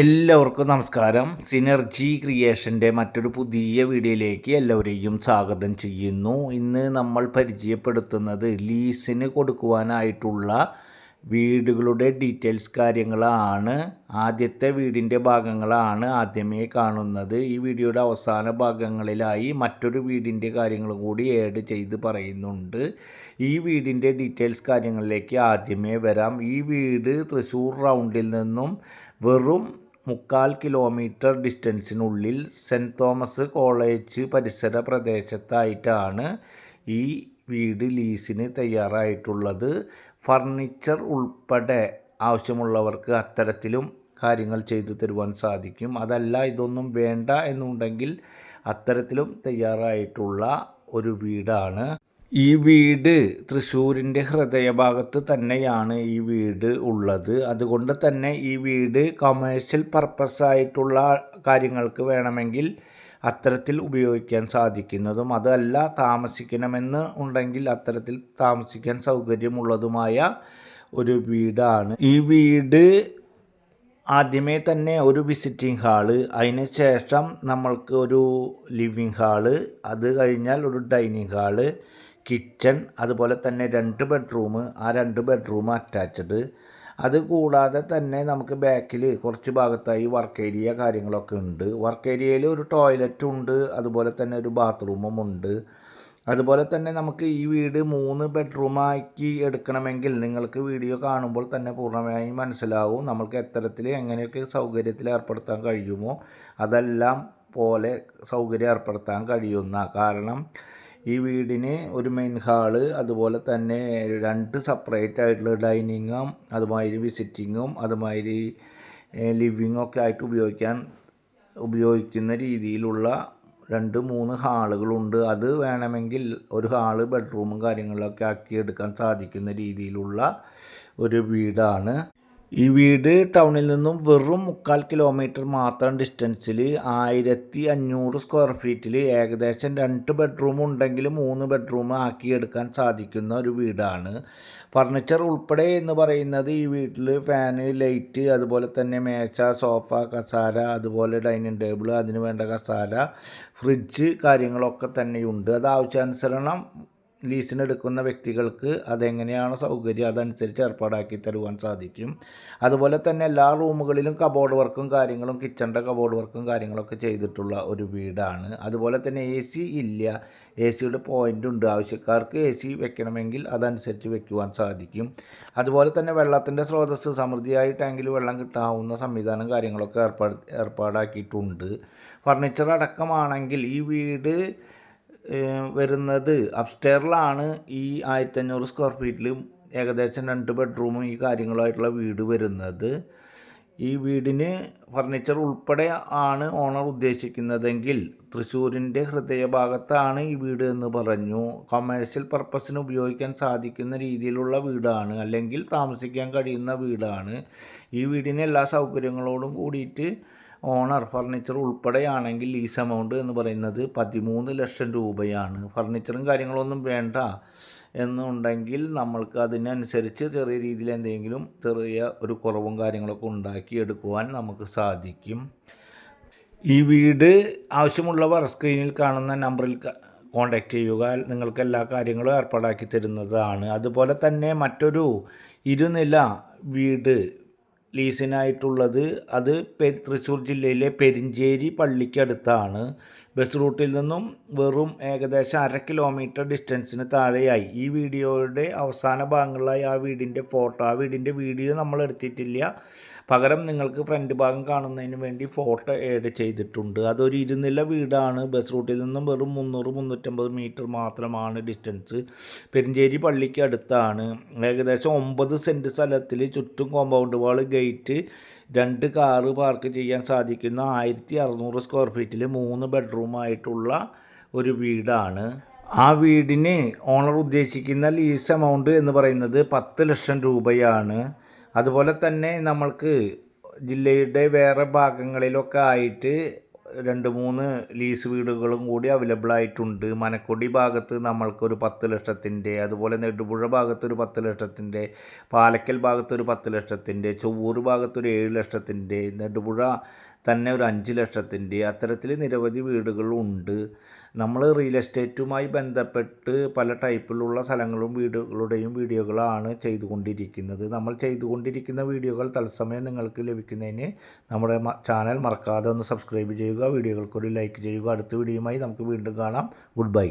എല്ലാവർക്കും നമസ്കാരം. സിനർജി ക്രിയേഷന്റെ മറ്റൊരു പുതിയ വീഡിയോയിലേക്ക് എല്ലാവരെയും സ്വാഗതം ചെയ്യുന്നു. ഇന്ന് നമ്മൾ പരിചയപ്പെടുത്തുന്നത് ലീസിന് കൊടുക്കുവാനായിട്ടുള്ള വീടുകളുടെ ഡീറ്റെയിൽസ് കാര്യങ്ങളാണ്. ആദ്യത്തെ വീടിന്റെ ഭാഗങ്ങളാണ് ആദ്യമേ കാണുന്നത്. ഈ വീഡിയോയുടെ അവസാന ഭാഗങ്ങളിലായി മറ്റൊരു വീടിന്റെ കാര്യങ്ങളും കൂടി ആഡ് ചെയ്ത് പറയുന്നുണ്ട്. ഈ വീടിന്റെ ഡീറ്റെയിൽസ് കാര്യങ്ങളിലേക്ക് ആദ്യമേ വരാം. ഈ വീട് തൃശ്ശൂർ റൗണ്ടിൽ നിന്നും വെറും മുക്കാൽ കിലോമീറ്റർ ഡിസ്റ്റൻസിനുള്ളിൽ സെന്റ് തോമസ് കോളേജ് പരിസര പ്രദേശത്തായിട്ടാണ് ഈ വീട് ലീസിന് തയ്യാറായിട്ടുള്ളത്. ഫർണിച്ചർ ഉൾപ്പെടെ ആവശ്യമുള്ളവർക്ക് അത്തരത്തിലും കാര്യങ്ങൾ ചെയ്തു തരുവാൻ സാധിക്കും. അതല്ല ഇതൊന്നും വേണ്ട എന്നുണ്ടെങ്കിൽ അത്തരത്തിലും തയ്യാറായിട്ടുള്ള ഒരു വീടാണ്. ഈ വീട് തൃശ്ശൂരിന്റെ ഹൃദയഭാഗത്ത് തന്നെയാണ് ഈ വീട് ഉള്ളത്. അതുകൊണ്ട് തന്നെ ഈ വീട് കൊമേഴ്ഷ്യൽ പർപ്പസ് ആയിട്ടുള്ള കാര്യങ്ങൾക്ക് വേണമെങ്കിൽ അത്തരത്തിൽ ഉപയോഗിക്കാൻ സാധിക്കുന്നതും അതല്ല താമസിക്കണമെന്ന് ഉണ്ടെങ്കിൽ അത്തരത്തിൽ താമസിക്കാൻ സൗകര്യമുള്ളതുമായ ഒരു വീടാണ്. ഈ വീട് ആദ്യമേ തന്നെ ഒരു വിസിറ്റിംഗ് ഹാൾ അതിന് ശേഷം നമ്മൾക്ക് ഒരു ലിവിങ് ഹാൾ അത് കഴിഞ്ഞാൽ ഒരു ഡൈനിങ് ഹാൾ കിച്ചൺ അതുപോലെ തന്നെ രണ്ട് ബെഡ്റൂം ആ രണ്ട് ബെഡ്റൂം അറ്റാച്ച്ഡ്. അത് കൂടാതെ തന്നെ നമുക്ക് ബാക്കിൽ കുറച്ച് ഭാഗത്തായി വർക്ക് ഏരിയ കാര്യങ്ങളൊക്കെ ഉണ്ട്. വർക്ക് ഏരിയയിൽ ഒരു ടോയ്ലറ്റും ഉണ്ട് അതുപോലെ തന്നെ ഒരു ബാത്റൂമും ഉണ്ട്. അതുപോലെ തന്നെ നമുക്ക് ഈ വീട് മൂന്ന് ബെഡ്റൂമാക്കി എടുക്കണമെങ്കിൽ നിങ്ങൾക്ക് വീഡിയോ കാണുമ്പോൾ തന്നെ പൂർണമായും മനസ്സിലാവും നമ്മൾക്ക് എത്തരത്തിൽ എങ്ങനെയൊക്കെ സൗകര്യത്തിൽ ഏർപ്പെടുത്താൻ കഴിയുമോ. അതെല്ലാം പോലെ സൗകര്യം ഏർപ്പെടുത്താൻ കഴിയുന്ന കാരണം ഈ വീടിന് ഒരു മെയിൻ ഹാൾ അതുപോലെ തന്നെ രണ്ട് സെപ്പറേറ്റ് ആയിട്ടുള്ള ഡൈനിങ്ങും അതുമാതിരി വിസിറ്റിങ്ങും അതുമാതിരി ലിവിങ്ങും ഒക്കെ ആയിട്ട് ഉപയോഗിക്കാൻ ഉപയോഗിക്കുന്ന രീതിയിലുള്ള രണ്ട് മൂന്ന് ഹാളുകളുണ്ട് അത് വേണമെങ്കിൽ ഒരു ഹാൾ ബെഡ്റൂമും കാര്യങ്ങളൊക്കെ ആക്കി എടുക്കാൻ സാധിക്കുന്ന രീതിയിലുള്ള ഒരു വീടാണ്. ഈ വീട് ടൗണിൽ നിന്നും വെറും മുക്കാൽ കിലോമീറ്റർ മാത്രം ഡിസ്റ്റൻസിൽ ആയിരത്തി അഞ്ഞൂറ് സ്ക്വയർ ഫീറ്റിൽ ഏകദേശം രണ്ട് ബെഡ്റൂം ഉണ്ടെങ്കിൽ മൂന്ന് ബെഡ്റൂം ആക്കിയെടുക്കാൻ സാധിക്കുന്ന ഒരു വീടാണ്. ഫർണിച്ചർ ഉൾപ്പെടെ എന്ന് പറയുന്നത് ഈ വീട്ടിൽ ഫാന് ലൈറ്റ് അതുപോലെ തന്നെ മേശ സോഫ കസാര അതുപോലെ ഡൈനിങ് ടേബിൾ അതിന് വേണ്ട കസാര ഫ്രിഡ്ജ് കാര്യങ്ങളൊക്കെ തന്നെയുണ്ട്. അത് ആവശ്യാനുസരണം ലീസിനെടുക്കുന്ന വ്യക്തികൾക്ക് അതെങ്ങനെയാണ് സൗകര്യം? അതനുസരിച്ച് ഏർപ്പാടാക്കി തരുവാൻ സാധിക്കും. അതുപോലെ തന്നെ എല്ലാ റൂമുകളിലും കബോർഡ് വർക്കും കാര്യങ്ങളും കിച്ചണിന്റെ കബോർഡ് വർക്കും കാര്യങ്ങളൊക്കെ ചെയ്തിട്ടുള്ള ഒരു വീടാണ്. അതുപോലെ തന്നെ എ സി ഇല്ല. എ സിയുടെ പോയിന്റ് ഉണ്ട്. ആവശ്യക്കാർക്ക് എ സി വെക്കണമെങ്കിൽ അതനുസരിച്ച് വെക്കുവാൻ സാധിക്കും. അതുപോലെ തന്നെ വെള്ളത്തിന്റെ സ്രോതസ്സ് സമൃദ്ധിയായി ടാങ്കിൽ വെള്ളം കിട്ടാവുന്ന സംവിധാനം കാര്യങ്ങളൊക്കെ ഏർപ്പാട് ഏർപ്പാടാക്കിയിട്ടുണ്ട്. ഫർണിച്ചർ അടക്കമാണെങ്കിൽ ഈ വീട് വരുന്നത്. അപ്സ്റ്റെയറിലാണ് ഈ ആയിരത്തഞ്ഞൂറ് സ്ക്വയർ ഫീറ്റിൽ ഏകദേശം രണ്ട് ബെഡ്റൂമും ഈ കാര്യങ്ങളുമായിട്ടുള്ള വീട് വരുന്നത്. ഈ വീടിന് ഫർണിച്ചർ ഉൾപ്പെടെ ആണ് ഓണർ ഉദ്ദേശിക്കുന്നതെങ്കിൽ തൃശ്ശൂരിന്റെ ഹൃദയഭാഗത്താണ് ഈ വീട് എന്ന് പറഞ്ഞു. കൊമേഴ്ഷ്യൽ പർപ്പസിന് ഉപയോഗിക്കാൻ സാധിക്കുന്ന രീതിയിലുള്ള വീടാണ്. അല്ലെങ്കിൽ താമസിക്കാൻ കഴിയുന്ന വീടാണ്. ഈ വീടിന് എല്ലാ സൗകര്യങ്ങളോടും കൂടിയിട്ട് ഓണർ ഫർണിച്ചർ ഉൾപ്പെടെയാണെങ്കിൽ ലീസ് എമൗണ്ട് എന്ന് പറയുന്നത് പതിമൂന്ന് ലക്ഷം രൂപയാണ്. ഫർണിച്ചറും കാര്യങ്ങളൊന്നും വേണ്ട എന്നുണ്ടെങ്കിൽ നമ്മൾക്ക് അതിനനുസരിച്ച് ചെറിയ രീതിയിൽ എന്തെങ്കിലും ചെറിയ ഒരു കുറവും കാര്യങ്ങളൊക്കെ ഉണ്ടാക്കി എടുക്കുവാൻ നമുക്ക് സാധിക്കും. ഈ വീട് ആവശ്യമുള്ളവർ സ്ക്രീനിൽ കാണുന്ന നമ്പറിൽ കോൺടാക്റ്റ് ചെയ്യുക. നിങ്ങൾക്ക് എല്ലാ കാര്യങ്ങളും ഏർപ്പാടാക്കി തരുന്നതാണ്. അതുപോലെ തന്നെ മറ്റൊരു ഇരുനില വീട് ലീസിനായിട്ടുള്ളത് അത് തൃശ്ശൂർ ജില്ലയിലെ പെരിഞ്ചേരി പള്ളിക്കടുത്താണ്. ബസ് റൂട്ടിൽ നിന്നും വെറും ഏകദേശം അര കിലോമീറ്റർ ഡിസ്റ്റൻസിന് താഴെയായി. ഈ വീഡിയോയുടെ അവസാന ഭാഗങ്ങളിലായി ആ വീടിന്റെ ഫോട്ടോ ആ വീടിന്റെ വീഡിയോ നമ്മൾ എടുത്തിട്ടില്ല. പകരം നിങ്ങൾക്ക് ഫ്രണ്ട് ഭാഗം കാണുന്നതിന് വേണ്ടി ഫോട്ടോ ഏഡ് ചെയ്തിട്ടുണ്ട്. അതൊരു ഇരുനില വീടാണ്. ബസ് റൂട്ടിൽ നിന്നും വെറും മുന്നൂറ് മുന്നൂറ്റമ്പത് മീറ്റർ മാത്രമാണ് ഡിസ്റ്റൻസ് പെരിഞ്ചേരി പള്ളിക്ക് അടുത്താണ്. ഏകദേശം ഒമ്പത് സെന്റ് സ്ഥലത്തിൽ ചുറ്റും കോമ്പൗണ്ട് വാൾ ഗേറ്റ് രണ്ട് കാറ് പാർക്ക് ചെയ്യാൻ സാധിക്കുന്ന ആയിരത്തി അറുന്നൂറ് സ്ക്വയർ ഫീറ്റിൽ മൂന്ന് ബെഡ്റൂമായിട്ടുള്ള ഒരു വീടാണ്. ആ വീടിന് ഓണർ ഉദ്ദേശിക്കുന്ന ലീസ് എമൗണ്ട് എന്ന് പറയുന്നത് പത്ത് ലക്ഷം രൂപയാണ്. അതുപോലെ തന്നെ നമ്മൾക്ക് ജില്ലയുടെ വേറെ ഭാഗങ്ങളിലൊക്കെ ആയിട്ട് രണ്ട് മൂന്ന് ലീസ് വീടുകളും കൂടി അവൈലബിൾ ആയിട്ടുണ്ട്. മനക്കൊടി ഭാഗത്ത് നമ്മൾക്കൊരു പത്ത് ലക്ഷത്തിന്റെ അതുപോലെ നെടുപുഴ ഭാഗത്ത് ഒരു പത്ത് ലക്ഷത്തിന്റെ പാലക്കൽ ഭാഗത്ത് ഒരു പത്ത് ലക്ഷത്തിന്റെ ചൊവ്വൂർ ഭാഗത്ത് ഒരു ഏഴ് ലക്ഷത്തിന്റെ നെടുപുഴ തന്നെ ഒരു അഞ്ച് ലക്ഷത്തിന്റെ അത്തരത്തിൽ നിരവധി വീടുകളുണ്ട് നമ്മൾ റിയൽ എസ്റ്റേറ്റുമായി ബന്ധപ്പെട്ട് പല ടൈപ്പിലുള്ള സ്ഥലങ്ങളും വീടുകളുടെയും വീഡിയോകളാണ് ചെയ്തുകൊണ്ടിരിക്കുന്നത്. നമ്മൾ ചെയ്തുകൊണ്ടിരിക്കുന്ന വീഡിയോകൾ തത്സമയം നിങ്ങൾക്ക് ലഭിക്കുന്നതിന് നമ്മുടെ ചാനൽ മറക്കാതെ ഒന്ന് സബ്സ്ക്രൈബ് ചെയ്യുക വീഡിയോകൾക്കൊരു ലൈക്ക് ചെയ്യുക. അടുത്ത വീഡിയോയുമായി നമുക്ക് വീണ്ടും കാണാം. Good bye